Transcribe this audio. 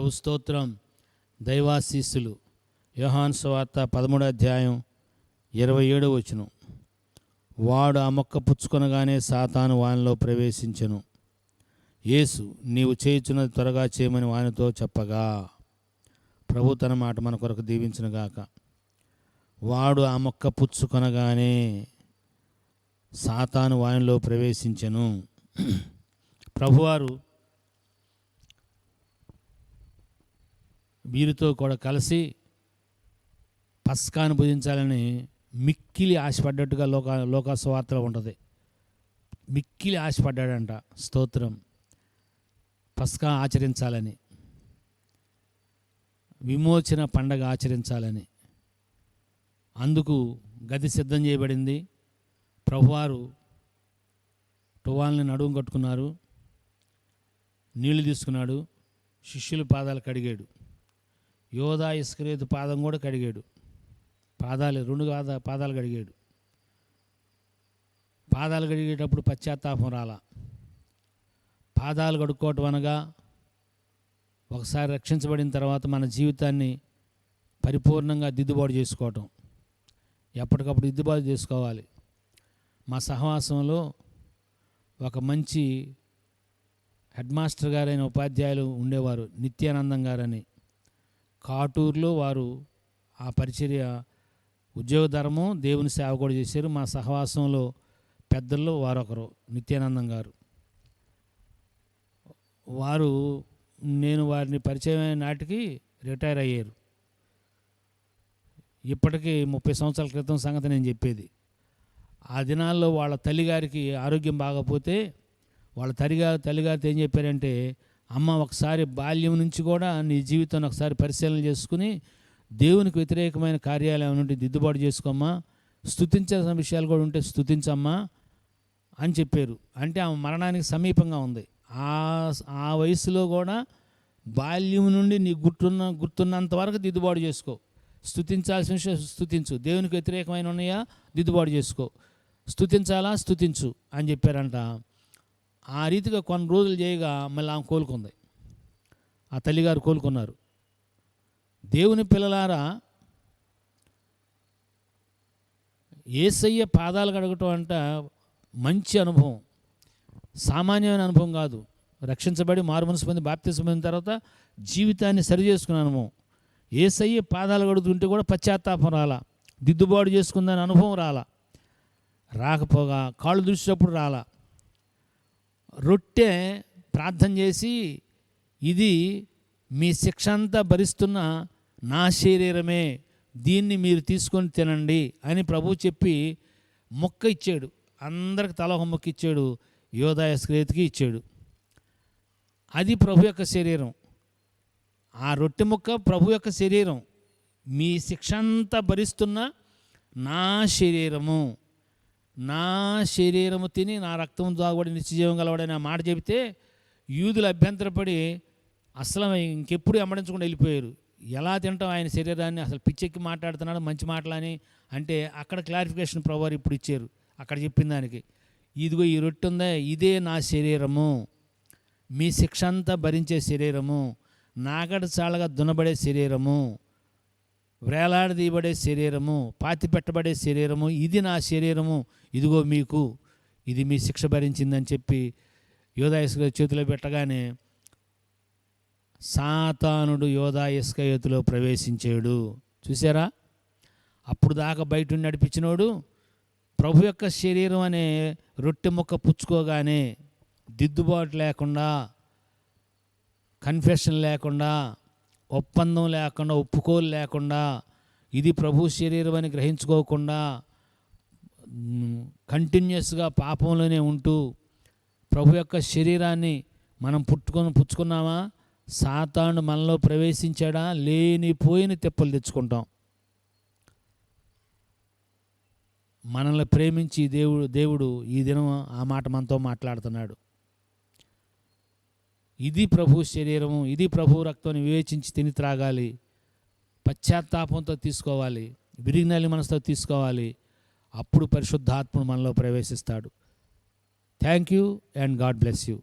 ప్రభు స్తోత్రం దైవాశీస్సులు. యోహాన్ స్వార్త పదమూడో అధ్యాయం ఇరవై ఏడో వచ్చును వాడు ఆ మొక్క పుచ్చుకొనగానే సాతాను వానిలో ప్రవేశించెను. యేసు నీవు చేయుచున్నది త్వరగా చేయమని వానితో చెప్పగా. ప్రభు తన మాట మన కొరకు దీవించునుగాక వాడు ఆ మొక్క పుచ్చుకొనగానే సాతాను వానిలో ప్రవేశించెను. ప్రభువారు వీరితో కూడా కలిసి పస్కాను భుజించాలని మిక్కిలి ఆశపడ్డట్టుగా లోక లోకాసువార్తలో ఉంటుంది. మిక్కిలి ఆశపడ్డాడంట స్తోత్రం. పస్కా ఆచరించాలని. విమోచన పండగ ఆచరించాలని. అందుకు గది సిద్ధం చేయబడింది. ప్రభువారు టువాల్ని నడుము కట్టుకున్నారు. నీళ్ళు తీసుకున్నాడు. శిష్యుల పాదాలు కడిగాడు. యోధా ఇస్క్రేతు పాదం కూడా కడిగాడు. పాదాలు రెండు పాద పాదాలు కడిగాడు. పాదాలు కడిగేటప్పుడు పశ్చాత్తాపం రాలా. పాదాలు కడుక్కోవటం అనగా ఒకసారి రక్షించబడిన తర్వాత మన జీవితాన్ని పరిపూర్ణంగా దిద్దుబాటు చేసుకోవటం. ఎప్పటికప్పుడు దిద్దుబాటు చేసుకోవాలి. మా సహవాసంలో ఒక మంచి హెడ్ మాస్టర్ గారైన ఉపాధ్యాయులు ఉండేవారు నిత్యానందం గారని. కాటూరులో వారు ఆ పరిచర్య ఉద్యోగ ధర్మం దేవుని సేవ కూడా చేశారు. మా సహవాసంలో పెద్దల్లో వారొకరు నిత్యానందం గారు. వారు నేను వారిని పరిచయం అయిన నాటికి రిటైర్ అయ్యారు. ఇప్పటికీ ముప్పై సంవత్సరాల క్రితం సంగతి నేను చెప్పేది. ఆ దినాల్లో వాళ్ళ తల్లిగారికి ఆరోగ్యం బాగపోతే వాళ్ళ తల్లిగారు తల్లిగారితో ఏం చెప్పారంటే అమ్మ ఒకసారి బాల్యం నుంచి కూడా నీ జీవితాన్ని ఒకసారి పరిశీలన చేసుకుని దేవునికి వ్యతిరేకమైన కార్యాలు ఏమైనా ఉంటే దిద్దుబాటు చేసుకోమ్మా. స్థుతించాల్సిన విషయాలు కూడా ఉంటే స్థుతించమ్మా అని చెప్పారు. అంటే ఆమె మరణానికి సమీపంగా ఉంది. ఆ ఆ వయసులో కూడా బాల్యం నుండి నీ గుర్తున్న గుర్తున్నంత వరకు దిద్దుబాటు చేసుకో. స్థుతించాల్సిన విషయం స్థుతించు దేవునికి వ్యతిరేకమైన ఉన్నాయా? దిద్దుబాటు చేసుకో. స్థుతించాలా స్థుతించు అని చెప్పారంట. ఆ రీతిగా కొన్ని రోజులు చేయగా మళ్ళీ ఆమె కోలుకుంది. ఆ తల్లిగారు కోలుకున్నారు. దేవుని పిల్లలారా ఏసయ్య పాదాలు కడగటం అంట మంచి అనుభవం. సామాన్యమైన అనుభవం కాదు. రక్షించబడి మారుమనసు పొంది బాప్తిసం పొందిన తర్వాత జీవితాన్ని సరి చేసుకున్న అనుభవం. ఏసయ్య పాదాలు కడుగుతుంటే కూడా పశ్చాత్తాపం రాలా. దిద్దుబాటు చేసుకుందని అనుభవం రాలా. రాకపోగా కాళ్ళు దూసినప్పుడు రాలా. రొట్టె ప్రార్థన చేసి ఇది మీ శిక్ష అంతా భరిస్తున్న నా శరీరమే దీన్ని మీరు తీసుకొని తినండి అని ప్రభు చెప్పి మొక్క ఇచ్చాడు. అందరికి తల ఒక మొక్క ఇచ్చాడు యోధాయ స్క్రేతికి ఇచ్చాడు. అది ప్రభు యొక్క శరీరం. ఆ రొట్టె ముక్క ప్రభు యొక్క శరీరం. మీ శిక్ష అంతా భరిస్తున్న నా శరీరము. నా శరీరము తిని నా రక్తం దాగుబడి నిత్యజీవం గలవాడని ఆ మాట చెబితే యూదులు అభ్యంతరపడి అసలు ఇంకెప్పుడు అమ్మడించకుండా వెళ్ళిపోయారు. ఎలా తింటాం ఆయన శరీరాన్ని? అసలు పిచ్చెక్కి మాట్లాడుతున్నాడు మంచి మాటలని అంటే అక్కడ క్లారిఫికేషన్ ప్రవర్ ఇప్పుడు ఇచ్చారు. అక్కడ చెప్పిన దానికి ఇదిగో ఈ రొట్టె ఉందా? ఇదే నా శరీరము. మీ శిక్ష అంతా భరించే శరీరము. నాగడ చాలగా దునబడే శరీరము. వేలాడదీయబడే శరీరము పాతి పెట్టబడే శరీరము ఇది నా శరీరము ఇదిగో మీకు ఇది మీ శిక్ష భరించిందని చెప్పి యోధాయస్క చేతిలో పెట్టగానే సాతానుడు యోధాయస్కయతిలో ప్రవేశించాడు. చూసారా అప్పుడు దాకా బయట నడిపించినోడు ప్రభు యొక్క శరీరం అనే రొట్టె ముక్క పుచ్చుకోగానే దిద్దుబాటు లేకుండా కన్ఫెషన్ లేకుండా ఒప్పందం లేకుండా ఒప్పుకోలు లేకుండా ఇది ప్రభు శరీరం అని గ్రహించుకోకుండా కంటిన్యూస్గా పాపంలోనే ఉంటూ ప్రభు యొక్క శరీరాన్ని మనం పుట్టుకొని పుచ్చుకున్నామా? సాతాను మనలో ప్రవేశించాడా? లేనిపోయిన తెప్పలు తెచ్చుకుంటాం. మనల్ని ప్రేమించి దేవుడు దేవుడు ఈ దినం ఆ మాట మనతో మాట్లాడుతున్నాడు. ఇది ప్రభు శరీరము ఇది ప్రభు రక్తాన్ని వివేచించి తిని త్రాగాలి. పశ్చాత్తాపంతో తీసుకోవాలి. విరిగినల్లి మనసుతో తీసుకోవాలి. అప్పుడు పరిశుద్ధాత్ముడు మనలో ప్రవేశిస్తాడు. Thank you and God bless you